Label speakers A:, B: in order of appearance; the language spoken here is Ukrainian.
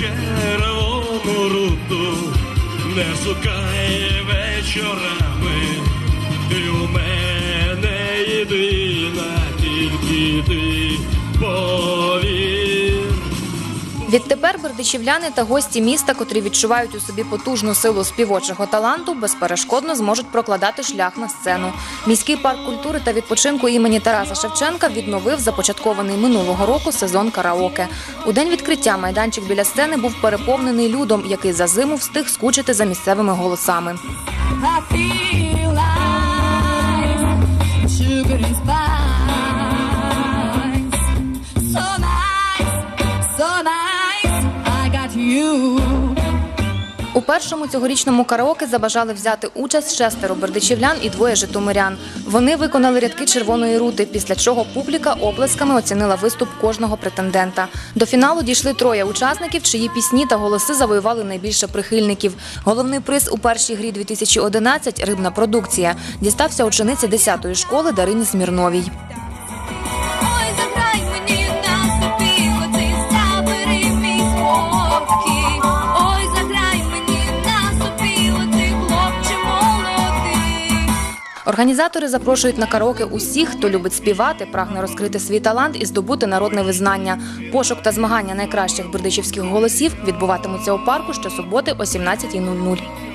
A: червону руту, не сукає вечорами, і у мене єдина, тільки ти повір.
B: Відтепер бердичівляни та гості міста, котрі відчувають у собі потужну силу співочого таланту, безперешкодно зможуть прокладати шлях на сцену. Міський парк культури та відпочинку імені Тараса Шевченка відновив започаткований минулого року сезон караоке. У день відкриття майданчик біля сцени був переповнений людом, який за зиму встиг скучити за місцевими голосами. У першому цьогорічному караоке забажали взяти участь шестеро бердичівлян і двоє житомирян. Вони виконали рядки червоної рути, після чого публіка оплесками оцінила виступ кожного претендента. До фіналу дійшли троє учасників, чиї пісні та голоси завоювали найбільше прихильників. Головний приз у першій грі 2011 рибна продукція дістався учениці 10-ї школи Дарині Смірновій. Організатори запрошують на караоке усіх, хто любить співати, прагне розкрити свій талант і здобути народне визнання. Пошук та змагання найкращих бердичівських голосів відбуватимуться у парку щосуботи о 17.00.